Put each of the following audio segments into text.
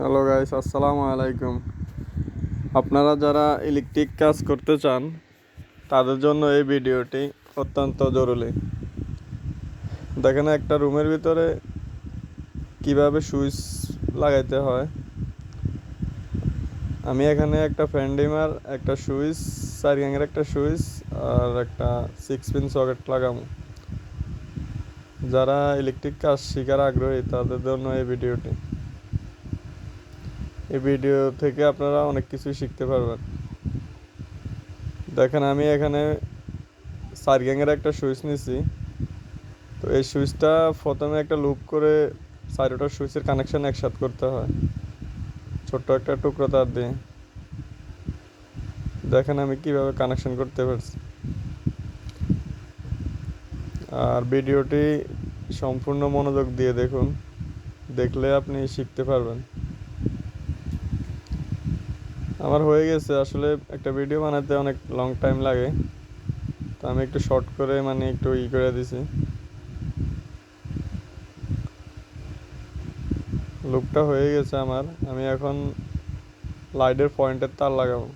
Hello guys আসসালামু আলাইকুম আপনারা যারা ইলেকট্রিক কাজ করতে চান, তাদের জন্য এই ভিডিওটি অত্যন্ত জরুরি। দেখেন, একটা রুমের ভিতরে কীভাবে সুইচ লাগাইতে হয়। আমি এখানে একটা ফ্যান্ডিমার একটা সুইচ, চার গ্যাংয়ের একটা সুইচ আর একটা সিক্স পিন সকেট লাগাবো। যারা ইলেকট্রিক কাজ শেখার আগ্রহী, তাদের জন্য এই ভিডিওটি। এই ভিডিও থেকে আপনারা অনেক কিছুই শিখতে পারবেন। দেখেন, আমি এখানে সারগ্যাংয়ের একটা সুইচ নিছি। তো এই সুইচটা প্রথমে একটা লুপ করে চারোটা সুইচের কানেকশন একসাথে করতে হয়। ছোট্ট একটা টুকরো তার দিয়ে। দেখেন, আমি কীভাবে কানেকশন করতে পারছি। আর ভিডিওটি সম্পূর্ণ মনোযোগ দিয়ে দেখুন। দেখলে আপনি শিখতে পারবেন। আমার হয়ে গেছে আসলে একটা ভিডিও বানাতে অনেক লং টাইম লাগে। তো আমি একটু শর্ট করে মানে একটু ই করে দিছি। লুকটা হয়ে গেছে আমার। আমি এখন লাইটের পয়েন্টের তার লাগাবো।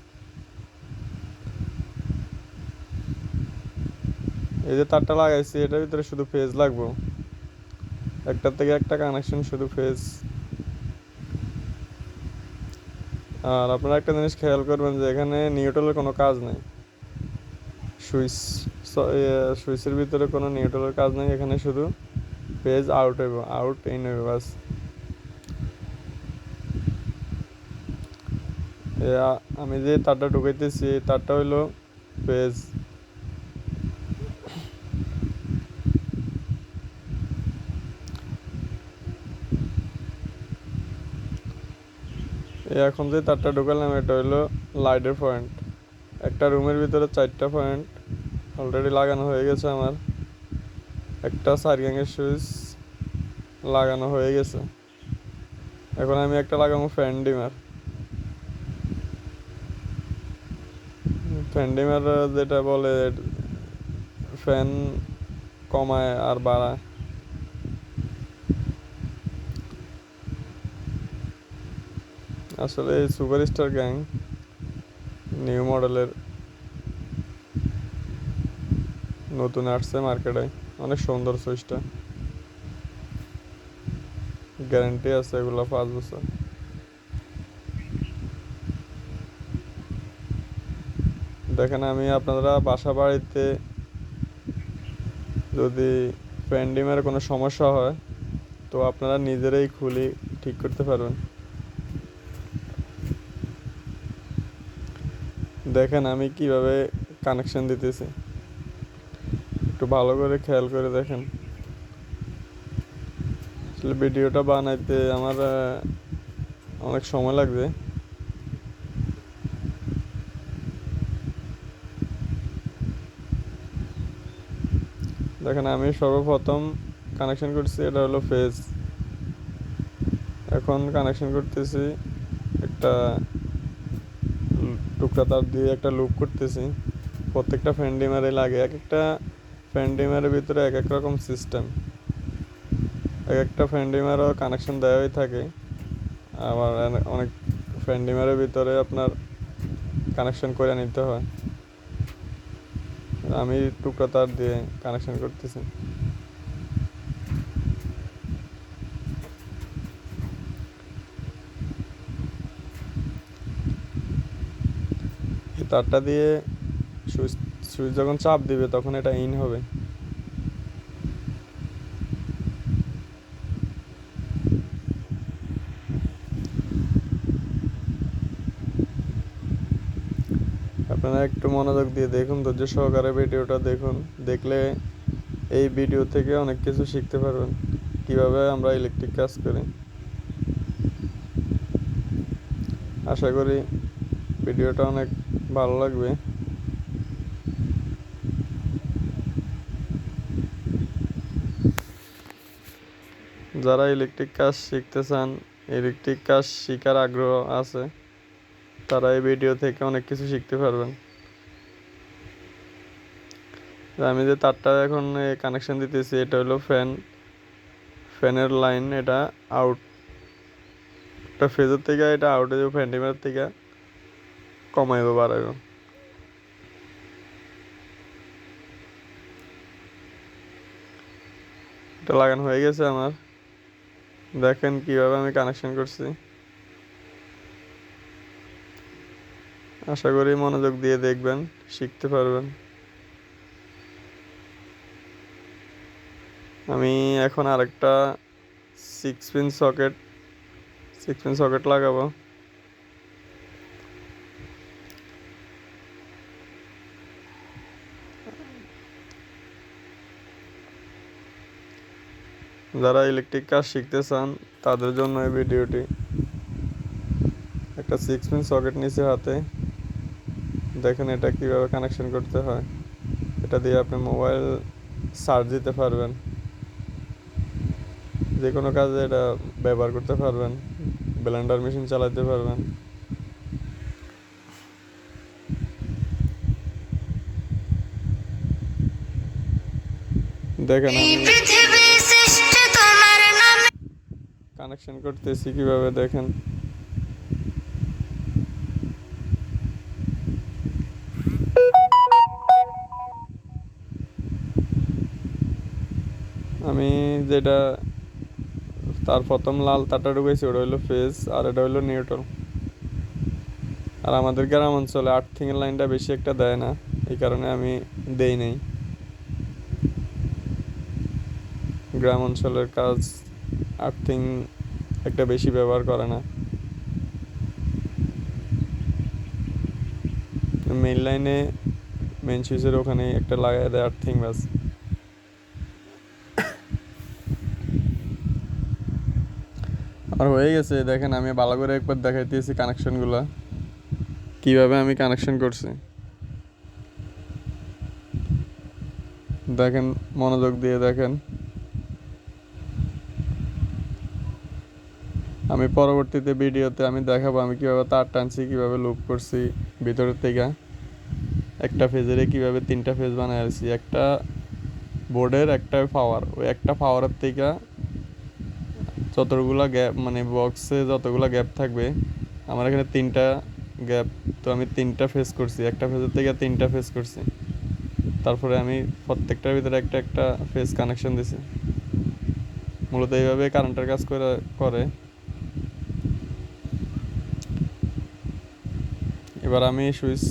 এই যে তারটা লাগাইছি, এটার ভিতরে শুধু ফেজ লাগবো। একটা থেকে একটা কানেকশন শুধু ফেজ আর আপনারা একটা জিনিস খেয়াল করবেন যে এখানে নিউট্রালের কোনো কাজ নেই। সুইচ সুইচের ভিতরে কোনো নিউট্রালের কাজ নেই, এখানে শুধু পেজ আউট হইব, আউট ইন হইব, বাস। আমি যে তারটা ঢুকাইতেছি, তারটা হইল পেজ এখন যে তারটা ঢুকালাম, এটা হইল লাইটের পয়েন্ট একটা রুমের ভিতরে চারটা পয়েন্ট অলরেডি লাগানো হয়ে গেছে আমার। একটা সারগ্যাংয়ের সুইচ লাগানো হয়ে গেছে। এখন আমি একটা লাগাবো ফ্যান ডিমার ফ্যান ডিমার যেটা বলে ফ্যান কমায় আর বাড়ায়। আসলে এই সুপার স্টার গ্যাং, নিউ মডেলের নতুন আসছে মার্কেটে, অনেক সুন্দর সুইচটা। গ্যারেন্টি আছে এগুলো পাঁচ বছর। দেখেন আমি আপনারা বাসা বাড়িতে যদি ফ্যান্ডিমের কোনো সমস্যা হয়, তো আপনারা নিজেরাই খুলি ঠিক করতে পারবেন। দেখেন আমি কীভাবে কানেকশন দিতেছি। একটু ভালো করে খেয়াল করে দেখেন। আসলে ভিডিওটা বানাইতে আমার অনেক সময় লাগবে। দেখেন আমি সর্বপ্রথম কানেকশন করছি, এটা হলো ফেজ এখন কানেকশন করতেছি একটা টুকরা তার দিয়ে একটা লুপ করতেছি। প্রত্যেকটা ফ্যান্ডিমারে লাগে। এক একটা ফ্যান্ডিমারের ভিতরে এক এক রকম সিস্টেম এক একটা ফ্যান্ডিমারও কানেকশন দেওয়াই থাকে। আবার অনেক ফ্যান্ডিমারের ভিতরে আপনার কানেকশন করে নিতে হয়। আমি টুকরা তার দিয়ে কানেকশন করতেছি। তারটা দিয়ে সুইচ সুইচ যখন চাপ দিবে তখন এটা ইন হবে। আপনারা একটু মনোযোগ দিয়ে দেখুন, ধৈর্য সহকারে ভিডিওটা দেখুন। দেখলে এই ভিডিও থেকে অনেক কিছু শিখতে পারবেন, কীভাবে আমরা ইলেকট্রিক কাজ করি। আশা করি ভিডিওটা অনেক ভালো লাগবে। যারা ইলেকট্রিক কাজ শিখতে চান ইলেকট্রিক কাজ শেখার আগ্রহ আছে, তারা এই ভিডিও থেকে অনেক কিছু শিখতে পারবেন। আমি যে তারটা এখন কানেকশন দিতেছি, এটা হলো ফ্যান ফ্যানের লাইন এটা আউট একটা ফেজের থেকে এটা আউটে যাব ফ্যান্ডিমের থেকে। কমাইব, বাড়াইব। এটা লাগানো হয়ে গেছে আমার। দেখেন কীভাবে আমি কানেকশন করছি। আশা করি মনোযোগ দিয়ে দেখবেন, শিখতে পারবেন। আমি এখন আরেকটা six pin socket six pin socket লাগাবো। যারা ইলেকট্রিক কাজ শিখতে চান, তাদের জন্য এই ভিডিওটি একটা সিক্স পিন সকেট নিচে হাতে। দেখেন এটা কীভাবে কানেকশন করতে হয়। এটা দিয়ে আপনি মোবাইল চার্জ দিতে পারবেন। যে কোনো কাজে এটা ব্যবহার করতে পারবেন। ব্লেন্ডার মেশিন চালাতে পারবেন। দেখেন আমি কানেকশন করতেছি কীভাবে দেখেন? আমি যেটা, তার প্রথম লাল তারটা ঢুকেছি, ওটা হইল ফেজ আর এটা হইল নিউট্রাল। আর আমাদের গ্রাম অঞ্চলে আর্থিংয়ের লাইনটা বেশি একটা দেয় না, এই কারণে আমি দেই নাই। গ্রাম অঞ্চলের কাজ আর্থিং একটা বেশি ব্যবহার করে না। মেন লাইনে মেন সুইচের ওখানে একটা লাগাই দেয় আর্থিং ব্যাস। আর হয়ে গেছে, দেখেন আমি ভালো করে একবার দেখাইতেছি কানেকশনগুলো কীভাবে আমি কানেকশন করছি। দেখেন, মনোযোগ দিয়ে দেখেন। আমি পরবর্তীতে ভিডিওতে আমি দেখাবো আমি কীভাবে তার টানছি, কীভাবে লুপ করছি, ভিতরের থেকে একটা ফেজেরে কীভাবে তিনটা ফেজ বানায় আসছি একটা বোর্ডের একটা পাওয়ার ওই একটা পাওয়ারের থেকে যতগুলা গ্যাপ মানে বক্সে যতগুলা গ্যাপ থাকবে, আমার এখানে তিনটা গ্যাপ তো আমি তিনটা ফেস করছি, একটা ফেজের থেকে তিনটা ফেস করছি। তারপরে আমি প্রত্যেকটার ভিতরে একটা একটা ফেস কানেকশন দিছি। মূলত এইভাবে কারেন্টের কাজ করে করে। এবার আমি সুইচ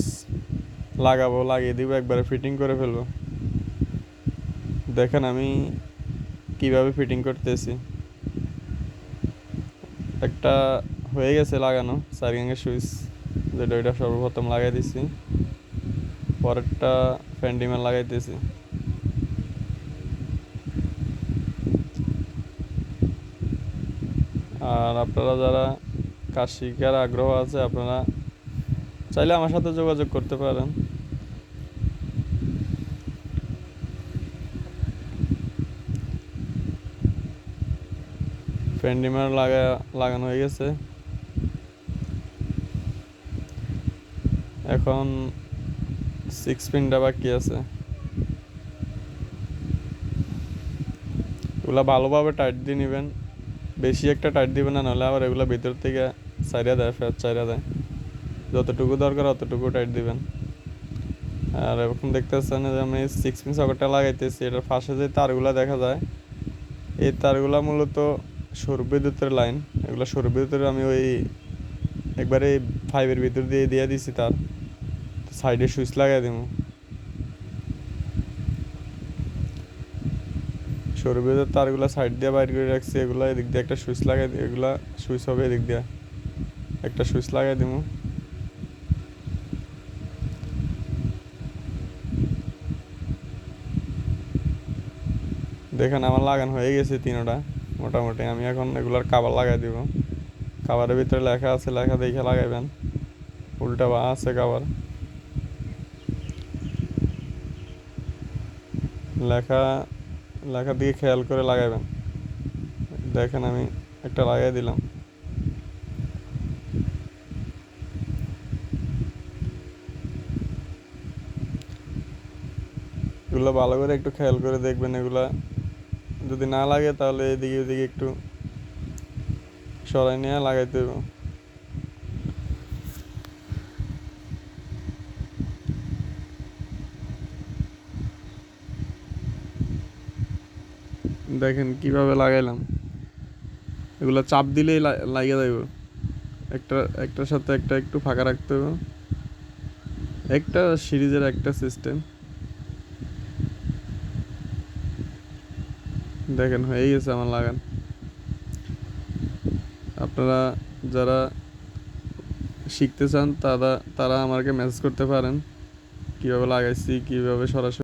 লাগাবো, লাগিয়ে দিব, একবারে ফিটিং করে ফেলব। দেখেন আমি কীভাবে ফিটিং করতেছি। একটা হয়ে গেছে লাগানো সার্কিংয়ের সুইচ, যেটা, ওইটা সর্বপ্রথম লাগাই দিছি। পরেরটা ফ্যান্ডিমের লাগাইতেছি। আর আপনারা যারা কাজ শিখার আগ্রহ আছে, আপনারা চাইলে আমার সাথে যোগাযোগ করতে পারেন। ফ্যান্ডিমার লাগা, লাগানো হয়ে গেছে। এখন সিক্স পিনটা বাকি আছে। এগুলা ভালোভাবে টাইট দিয়ে নেবেন। বেশি একটা টাইট দিবেন না, নাহলে আবার এগুলো ভিতর থেকে চাইরা দেয় ফের চাইরা দেয়। যতটুকু দরকার অতটুকু টাইট দিবেন। আর এখন দেখতেছেন যে আমি সিক্স পিন সকেটটা লাগাইতেছি, এটার পাশে যে তারগুলো দেখা যায়, এই তারগুলো মূলত সৌর বিদ্যুতের লাইন এগুলো সৌর বিদ্যুতের আমি ওই একবারে ফাইভের ভিতর দিয়ে দিয়ে দিছি তার। সাইডে সুইচ লাগাই দিব সৌর বিদ্যুতের তারগুলা সাইড দিয়ে বাইর করে রাখছি, এগুলো এদিক দিয়ে একটা সুইচ লাগাই দিই এগুলা সুইচ হবে এদিক দিয়ে। একটা সুইচ লাগাই দিব দেখেন আমার লাগানো হয়ে গেছে তিনোটা, মোটামুটি। আমি এখন এগুলার কাবার লাগাই দিব। কাবারের ভিতরে লেখা আছে, লেখা দেখে লাগাইবেন। উল্টা বা আছে কাবার লেখা লেখা দিকে খেয়াল করে লাগাইবেন। দেখেন আমি একটা লাগাই দিলাম। এগুলো ভালো করে একটু খেয়াল করে দেখবেন, এগুলা যদি না লাগে, তাহলে এদিকে ওদিকে একটু সরাই নিয়ে লাগাইতে হবে দেখেন কীভাবে লাগাইলাম। এগুলো চাপ দিলেই লাগিয়ে যাইব একটা, একটার সাথে একটা একটু ফাঁকা রাখতে হবে একটা সিরিজের একটা সিস্টেম দেখেন হয়ে গেছে আমার লাগান। আপনারা যারা শিখতে চান, তারা তারা আমাকে মেসেজ করতে পারেন। কীভাবে লাগাইছি, কীভাবে সরাসরি